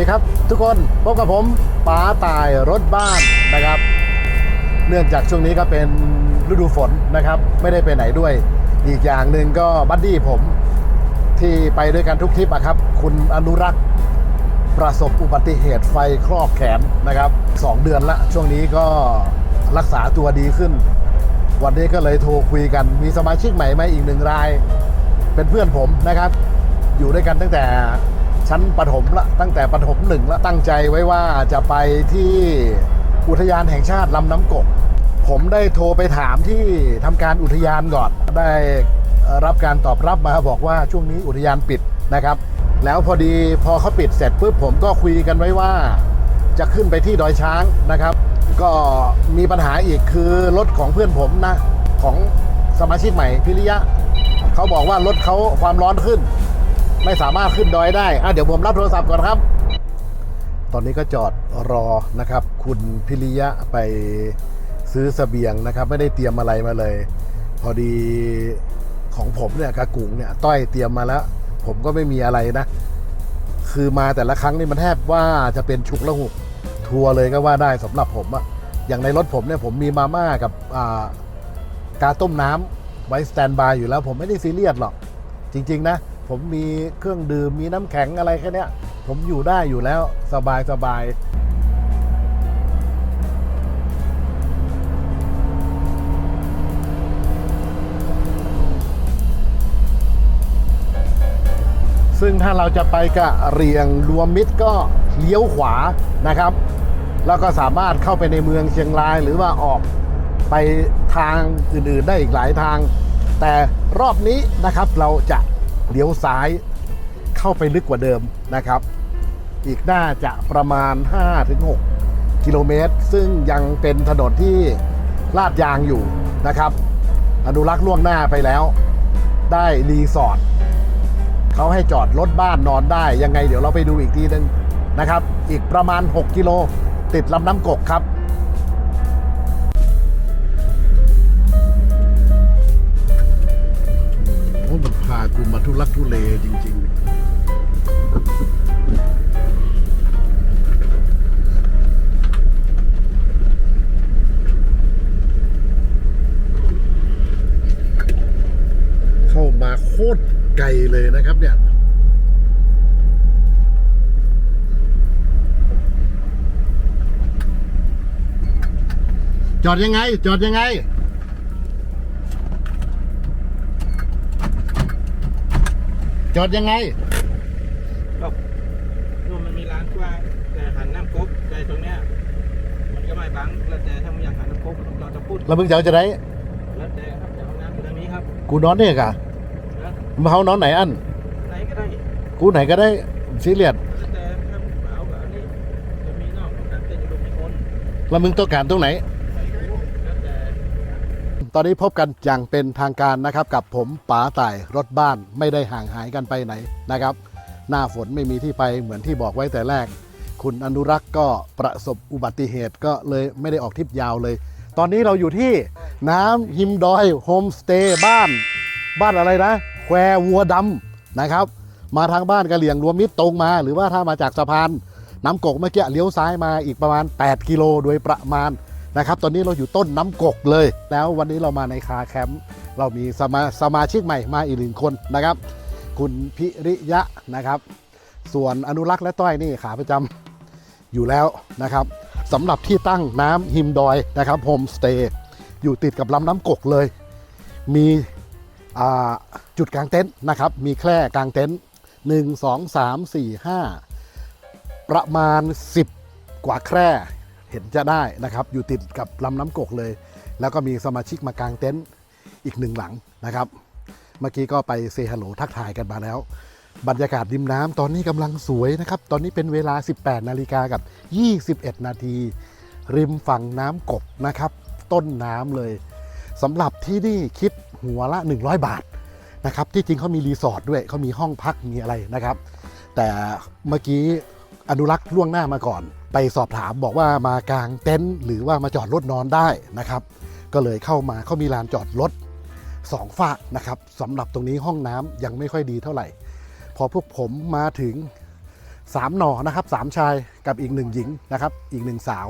วัสดีครับ ทุกคนพบกับผมป๋าตายรถบ้านนะครับ เนื่องจากช่วงนี้ก็เป็นฤดูฝนนะครับ ไม่ได้ไปไหนด้วย อีกอย่างหนึ่งก็บัดดี้ผมที่ไปด้วยกันทุกทริปอะครับ คุณอนุรักษ์ประสบอุบัติเหตุไฟคลอกแขนนะครับสองเดือนละ ช่วงนี้ก็รักษาตัวดีขึ้น วันนี้ก็เลยโทรคุยกันมีสมาชิกใหม่มาอีกหนึ่งราย เป็นเพื่อนผมนะครับ อยู่ด้วยกันตั้งแต่ ชั้นประถมละตั้งแต่ประถมหนึ่งละตั้งใจไว้ว่าจะไปที่อุทยานแห่งชาติลำน้ำกก ผมได้โทรไปถามที่ทำการอุทยานก่อนได้รับการตอบรับมาบอกว่าช่วงนี้อุทยานปิดนะครับ แล้วพอดีพอเขาปิดเสร็จปุ๊บผมก็คุยกันไว้ว่า จะขึ้นไปที่ดอยช้างนะครับ ก็มีปัญหาอีกคือรถของเพื่อนผมนะของสมาชิกใหม่พิริยะ เขาบอกว่ารถเขาความร้อนขึ้น ไม่สามารถขึ้นดอยได้อะเดี๋ยวผมรับโทรศัพท์ก่อนครับ ตอนนี้ก็จอดรอนะครับ คุณพิริยะไปซื้อเสบียงนะครับ ไม่ได้เตรียมอะไรมาเลย พอดีของผมเนี่ยกระกุงเนี่ยต้อยเตรียมมาแล้ว ผมก็ไม่มีอะไรนะ คือมาแต่ละครั้งนี่มันแทบว่าจะเป็นฉุกละหุกทัวร์เลยก็ว่าได้สำหรับผมอะอย่างในรถผมเนี่ยผมมีมาม่ากับอากาต้มน้ำไว้สแตนบายอยู่แล้ว ผมไม่ได้ซีเรียสหรอก จริง ๆ นะ ผมมีเครื่องดื่มมีน้ำแข็งอะไรแค่เนี้ยผมอยู่ได้อยู่แล้วสบายสบายซึ่งถ้าเราจะไปกะเรียงรวมมิตรก็เลี้ยวขวานะครับ แล้วก็สามารถเข้าไปในเมืองเชียงรายหรือว่าออกไปทางอื่นๆได้อีกหลายทาง แต่รอบนี้นะครับเราจะ เลี้ยวซ้ายเข้าไปลึกกว่าเดิมนะครับ อีกน่าจะประมาณ 5-6 กิโลเมตร ซึ่งยังเป็นถนนที่ลาดยางอยู่นะครับ อนุรักษ์ล่วงหน้าไปแล้ว ได้รีสอร์ทเขาให้จอดรถบ้านนอนได้ ยังไงเดี๋ยวเราไปดูอีกทีนึงนะครับ อีกประมาณ 6 กิโลติดลำน้ำกกครับ ลักทุเลจริงๆเข้ามาโคตรไกลเลยนะครับเนี่ย จอดยังไง จอดยังไง อดยังไงก็นู่นมันมีร้านกว้างแต่หันน้ำก๊กแต่ตรงเนี้ยมันก็ไม่บังแล้วแต่ถ้ามึงอยากหันน้ำก๊กเราจะพูดแล้วมึงจะเอาจะได้แล้วแต่ครับแต่ห้องน้ำอยู่ทางนี้ครับกูนอนเนี่ยกะนะมาเฮานอนไหนอันไหนก็ได้กูไหนก็ได้ซีเรียสแล้วแต่ถ้ามึงเอาแบบนี้จะมีนอกน้ำเต้นอยู่ตรงนี้คนแล้วมึงต้องการตรงไหนแล้วแต่ ตอนนี้พบกันอย่างเป็นทางการนะครับ กับผมป๋าต่ายรถบ้านไม่ได้ห่างหายกันไปไหนนะครับ หน้าฝนไม่มีที่ไปเหมือนที่บอกไว้แต่แรก คุณอนุรักษ์ก็ประสบอุบัติเหตุก็เลยไม่ได้ออกทริปยาวเลย ตอนนี้เราอยู่ที่น้ำหิมดอยโฮมสเตย์บ้าน บ้านอะไรนะ แคววัวดำนะครับ มาทางบ้านกะเหลี่ยงรวมมิตรตรงมา หรือว่าถ้ามาจากสะพานน้ำกกเมื่อกี้เลี้ยวซ้ายมาอีกประมาณ 8 กิโลโดยประมาณ นะครับ ตอนนี้เราอยู่ต้นน้ำกกเลย แล้ววันนี้เรามาในคาแคมป์เรามีสมาสมาชิกใหม่มาอีกหนึ่งคนนะครับ คุณพิริยะนะครับ ส่วนอนุรักษ์และต้อยนี่ขาประจำอยู่แล้วนะครับสำหรับที่ตั้งน้ำหิมดอยนะครับโฮมสเตย์อยู่ติดกับลำน้ำกกเลย มีจุดกลางเต็นท์นะครับ มีแคร่กลางเต็นท์หนึ่งสองสามสี่ห้าประมาณ 10 กว่าแคร่ เห็นจะได้นะครับ อยู่ติดกับลำน้ำกกเลย แล้วก็มีสมาชิกมากางเต็นท์อีกหนึ่งหลังนะครับ เมื่อกี้ก็ไปเซฮัลโหลทักทายกันมาแล้ว บรรยากาศริมน้ำตอนนี้กำลังสวยนะครับ ตอนนี้เป็นเวลา 18 นาฬิกากับ 21 นาที ริมฝั่งน้ำกกนะครับ ต้นน้ำเลยสำหรับที่นี่คิดหัวละ 100 บาทนะครับ ที่จริงเขามีรีสอร์ทด้วยเขามีห้องพักมีอะไรนะครับ แต่เมื่อกี้อนุรักษ์ล่วงหน้ามาก่อน ไปสอบถามบอกว่ามากางเต็นท์หรือว่ามาจอดรถนอนได้นะครับ ก็เลยเข้ามาเขามีลานจอดรถสองฝากนะครับสำหรับตรงนี้ห้องน้ำยังไม่ค่อยดีเท่าไหร่ พอพวกผมมาถึงสามหน่อนะครับสามชายกับอีกหนึ่งหญิงนะครับ อีกหนึ่งสาว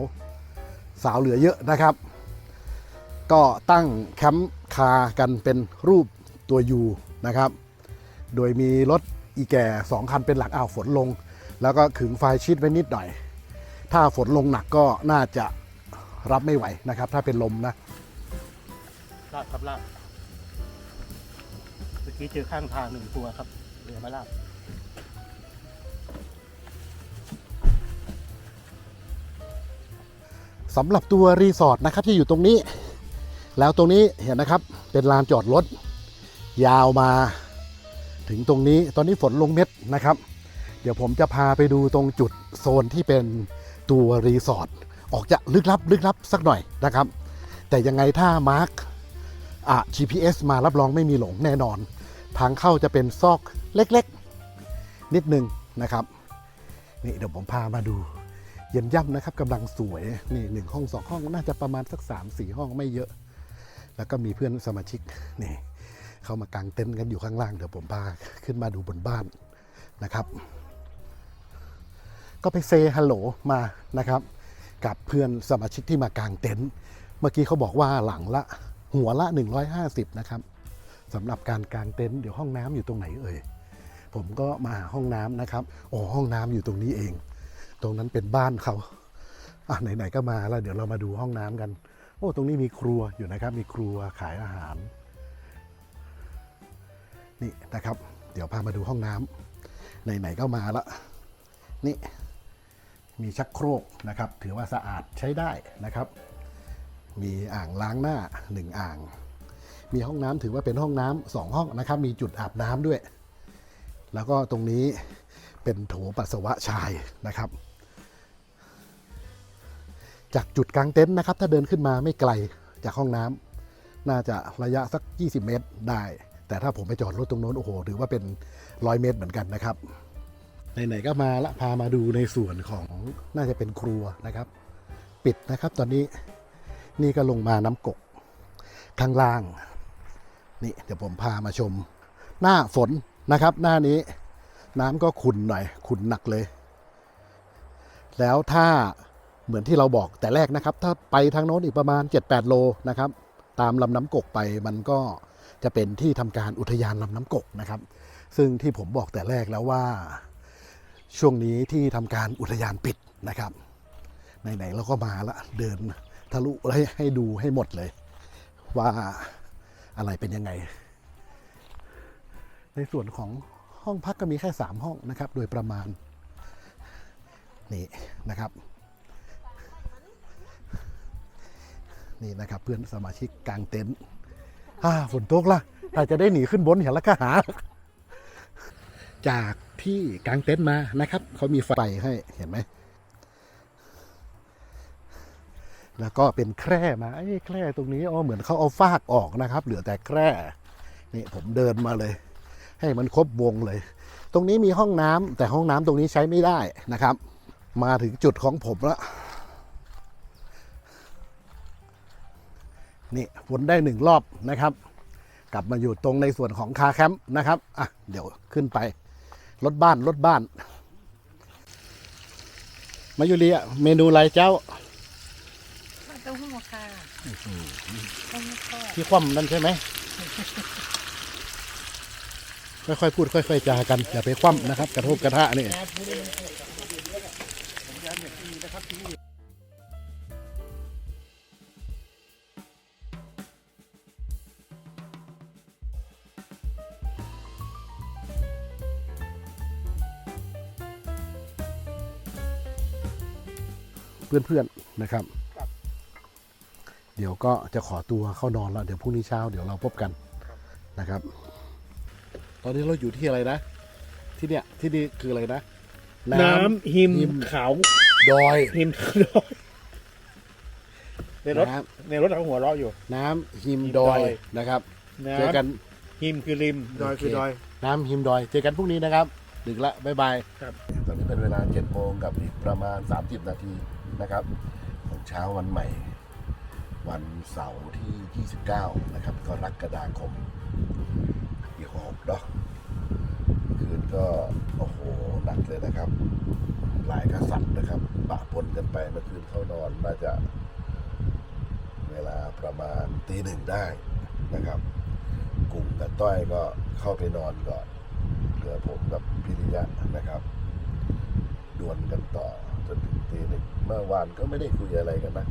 สาวเหลือเยอะนะครับ ก็ตั้งแคมป์คากันเป็นรูปตัวยูนะครับ โดยมีรถอีแก่สองคันเป็นหลักอ้าวฝนลง แล้วก็ขึงไฟชิดไว้นิดหน่อย ถ้าฝนลงหนักก็น่าจะรับไม่ไหวนะครับ ถ้าเป็นลมนะลาบครับลาบเมื่อกี้เจอข้างทางหนึ่งตัวครับเรือมาลาบสำหรับตัวรีสอร์ทนะครับที่อยู่ตรงนี้ แล้วตรงนี้เห็นนะครับเป็นลานจอดรถ ยาวมาถึงตรงนี้ตอนนี้ฝนลงเม็ดนะครับ เดี๋ยวผมจะพาไปดูตรงจุดโซนที่เป็น ตัวรีสอร์ทออกจะลึกลับลึกลับสักหน่อยนะครับ แต่ยังไงถ้ามาร์กอะ GPS มารับรองไม่มีหลงแน่นอน ทางเข้าจะเป็นซอกเล็กๆ นิดนึงนะครับ นี่เดี๋ยวผมพามาดู เย็นย่ำนะครับกำลังสวยนี่หนึ่งห้องสองห้องน่าจะประมาณสักสามสี่ห้องไม่เยอะ แล้วก็มีเพื่อนสมาชิกนี่เข้ามากางเต็นท์กันอยู่ข้างล่างเดี๋ยวผมพาขึ้นมาดูบนบ้านนะครับ ก็ไปเซฮัลโหลมานะครับ กับเพื่อนสมาชิกที่มากางเต็นท์เมื่อกี้เขาบอกว่าหลังละหัวละ 150 นะครับสำหรับการกางเต็นท์เดี๋ยวห้องน้ำอยู่ตรงไหนเอ่ยผมก็มาหาห้องน้ำนะครับโอ้ห้องน้ำอยู่ตรงนี้เอง ตรงนั้นเป็นบ้านเขาอะไหนๆก็มาแล้วเดี๋ยวเรามาดูห้องน้ำกัน โอ้ตรงนี้มีครัวอยู่นะครับ มีครัวขายอาหารนี่นะครับ เดี๋ยวพามาดูห้องน้ำไหนๆก็มาละนี่ มีชักโครกนะครับ ถือว่าสะอาดใช้ได้นะครับ มีอ่างล้างหน้าหนึ่งอ่าง มีห้องน้ำถือว่าเป็นห้องน้ำสองห้องนะครับ มีจุดอาบน้ำด้วย แล้วก็ตรงนี้เป็นโถปัสสาวะชายนะครับ จากจุดกลางเต็นท์นะครับ ถ้าเดินขึ้นมาไม่ไกลจากห้องน้ำน่าจะระยะสัก 20 เมตรได้ แต่ถ้าผมไปจอดรถตรงโน้นโอ้โหถือว่าเป็นร้อยเมตรเหมือนกันนะครับ ไหนๆก็มาละพามาดูในส่วนของน่าจะเป็นครัวนะครับ ปิดนะครับตอนนี้นี่ก็ลงมาน้ำกกข้างล่าง นี่เดี๋ยวผมพามาชม หน้าฝนนะครับ หน้านี้น้ำก็ขุ่นหน่อยขุ่นหนักเลย แล้วถ้าเหมือนที่เราบอกแต่แรกนะครับ ถ้าไปทางโน้นอีกประมาณ 7-8 โลนะครับ ตามลำน้ำกกไปมันก็จะเป็นที่ทำการอุทยานลำน้ำกกนะครับ ซึ่งที่ผมบอกแต่แรกแล้วว่า ช่วงนี้ที่ทำการอุทยานปิดนะครับไหนๆเราก็มาละเดินทะลุให้ให้ดูให้หมดเลย ว่าอะไรเป็นยังไง ในส่วนของห้องพักก็มีแค่ 3 ห้องนะครับ โดยประมาณ นี่นะครับ นี่นะครับเพื่อนสมาชิกกลางเต็นท์อ่าฝนตกละอาจจะได้หนีขึ้นบนเห็นแล้วก็หา จาก ที่กางเต็นท์มานะครับเขามีไฟให้เห็นไหมแล้วก็เป็นแคร่มาไอ้แคร่ตรงนี้อ๋อเหมือนเขาเอาฟากออกนะครับ เหลือแต่แคร่นี่ผมเดินมาเลย ให้มันครบวงเลย ตรงนี้มีห้องน้ำแต่ห้องน้ำตรงนี้ใช้ไม่ได้นะครับ มาถึงจุดของผมแล้วนี่วนได้หนึ่งรอบนะครับ กลับมาอยู่ตรงในส่วนของคาแคมป์นะครับอะเดี๋ยวขึ้นไป รถบ้านรถบ้าน มายุรีอะเมนูอะไรเจ้าข้าวเต้าหู้ค่ะเต้าหู้ทอดที่คว่ำนั่นใช่ไหม ค่อยๆพูดค่อย ๆจากันอย่าไปคว่ำนะครับ กระทบกระทะนี่ เพื่อนๆนะครับ เดี๋ยวก็จะขอตัวเข้านอนแล้ว เดี๋ยวพรุ่งนี้เช้าเดี๋ยวเราพบกันนะครับ ตอนนี้เราอยู่ที่อะไรนะ ที่เนี่ยที่นี่คืออะไรนะ น้ำหิมหิมเขาดอยหิมดอยในรถน้ในรถเราหัวเราะอยู่ำน้ำหิมหิมดอยดอย นะครับน้เจอกันำหิมคือริม ดอยคือดอย น้ำหิมดอยเจอกันพรุ่งนี้นะครับ ดึกละบ๊ายบายครับ ตอนนี้เป็นเวลา7โมงกับอีกประมาณ 30 นาที นะครับของเช้าวันใหม่ วันเสาร์ที่ 29 นะครับกรกฎาคมปีหกเนาะคืนก็โอ้โหหนักเลยนะครับ หลายกษัตริย์นะครับปะปนกันไปเมื่อคืนเข้านอนน่าจะเวลาประมาณตีหนึ่งได้นะครับ กลุ่มกับต้อยก็เข้าไปนอนก่อนเหลือผมกับพิริยะนะครับ ดวลกันต่อ จนถึงตีหนึ่งเมื่อวานก็ไม่ได้คุยอะไรกันนะ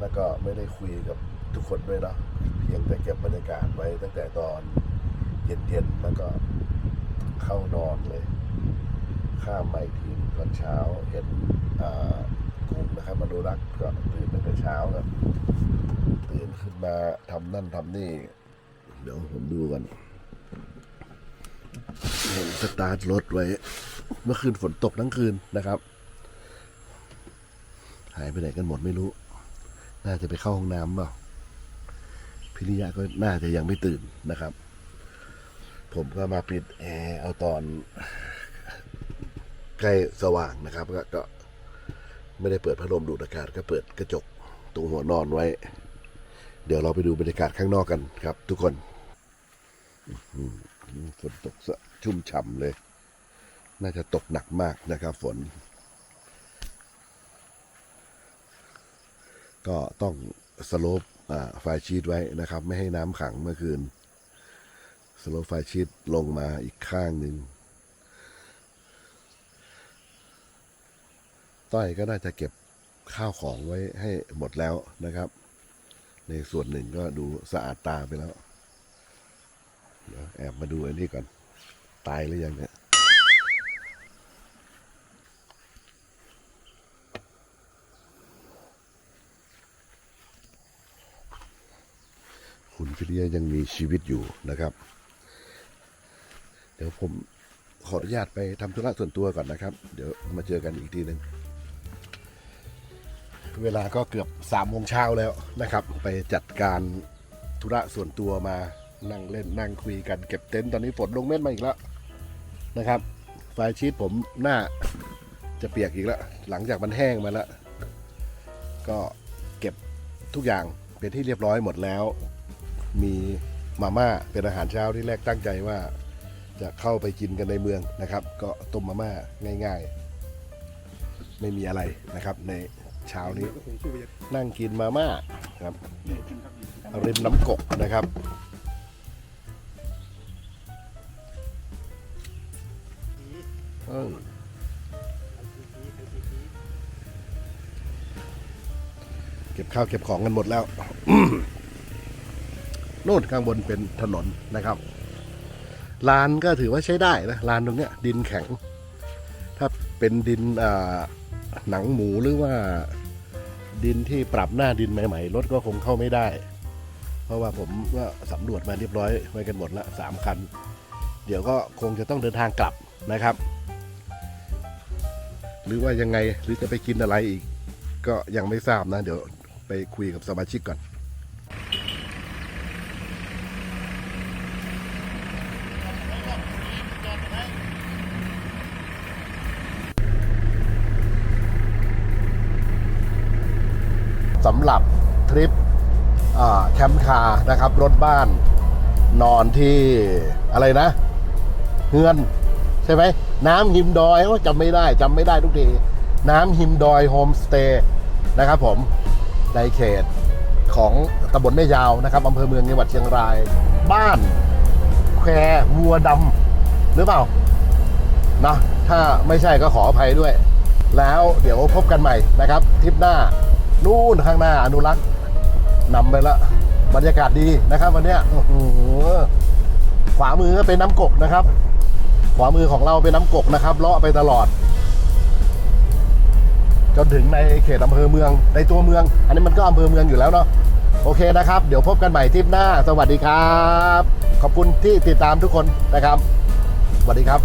แล้วก็ไม่ได้คุยกับทุกคนด้วยเนาะเพียงแต่เก็บบรรยากาศไว้ตั้งแต่ตอนเย็นๆแล้วก็เข้านอนเลย ข้ามมาอีกทีตอนเช้าเห็นอ่ากลุ่มนะครับมาดูรักก็ตื่นตั้งแต่เช้าครับตื่นขึ้นมาทำนั่นทำนี่ เดี๋ยวผมดูกันเห็นสตาร์ทรถไว้ เมื่อคืนฝนตกทั้งคืนนะครับ หายไปไหนกันหมดไม่รู้ น่าจะไปเข้าห้องน้ำเปล่าพิริยะก็น่าจะยังไม่ตื่นนะครับ ผมก็มาปิดแอร์เอาตอนใกล้สว่างนะครับก็ก็ไม่ได้เปิดพัดลมดูดอากาศก็เปิดกระจกตรงหัวนอนไว้ เดี๋ยวเราไปดูบรรยากาศข้างนอกกันครับ ทุกคนฝนตกชุ่มฉ่ำเลย น่าจะตกหนักมากนะครับฝน ก็ต้องสโลปอ่าไฟชีตไว้นะครับ ไม่ให้น้ำขังเมื่อคืน สโลปไฟชีตลงมาอีกข้างหนึ่งต้อยก็น่าจะเก็บข้าวของไว้ให้หมดแล้วนะครับ ในส่วนหนึ่งก็ดูสะอาดตาไปแล้วเดี๋ยวแอบมาดูอันนี้ก่อน ตายหรือยังเนี่ย คุณพิริยะยังมีชีวิตอยู่นะครับ เดี๋ยวผมขออนุญาตไปทำธุระส่วนตัวก่อนนะครับ เดี๋ยวมาเจอกันอีกทีหนึ่งเวลาก็เกือบสามโมงเช้าแล้วนะครับ ไปจัดการธุระส่วนตัวมานั่งเล่นนั่งคุยกันเก็บเต็นท์ตอนนี้ฝนลงเม็ดมาอีกแล้วนะครับไฟชีตผมหน้าจะเปียกอีกแล้ว หลังจากมันแห้งมาแล้ว ก็เก็บทุกอย่างเป็นที่เรียบร้อยหมดแล้ว มีมาม่าเป็นอาหารเช้าที่แรกตั้งใจว่า จะเข้าไปกินกันในเมืองนะครับ ก็ต้มมาม่าง่าย ๆ ไม่มีอะไรนะครับในเช้านี้นั่งกินมาม่าครับริมน้ำกกนะครับเออเก็บข้าวเก็บของกันหมดแล้ว โน่นข้างบนเป็นถนนนะครับลานก็ถือว่าใช้ได้นะลานตรงเนี้ยดินแข็ง ถ้าเป็นดินหนังหมูหรือว่าดินที่ปรับหน้าดินใหม่ ๆ รถก็คงเข้าไม่ได้ เพราะว่าผมก็สำรวจมาเรียบร้อยไว้กันหมดละสามคัน เดี๋ยวก็คงจะต้องเดินทางกลับนะครับ หรือว่ายังไงหรือจะไปกินอะไรอีก ก็ยังไม่ทราบนะ เดี๋ยวไปคุยกับสมาชิกก่อน สำหรับทริปแคมป์คาร์นะครับ รถบ้านนอนที่อะไรนะเฮือนใช่ไหมน้ำหิมดอยโอ้จำไม่ได้จำไม่ได้ทุกทีน้ำหิมดอยโฮมสเตย์นะครับผมในเขตของตำบลแม่ยาวนะครับอำเภอเมืองจังหวัดเชียงราย บ้านแคววัวดำหรือเปล่านะถ้าไม่ใช่ก็ขออภัยด้วย แล้วเดี๋ยวพบกันใหม่นะครับทริปหน้า นู่นข้างหน้าอนุรักษ์นำไปละบรรยากาศดีนะครับ วันนี้ขวามือก็เป็นน้ำกกนะครับ ขวามือของเราเป็นน้ำกกนะครับเลาะไปตลอดจนถึงในเขตอำเภอเมืองในตัวเมือง อันนี้มันก็อำเภอเมืองอยู่แล้วเนาะโอเคนะครับ เดี๋ยวพบกันใหม่ทริปหน้า สวัสดีครับ ขอบคุณที่ติดตามทุกคนนะครับสวัสดีครับ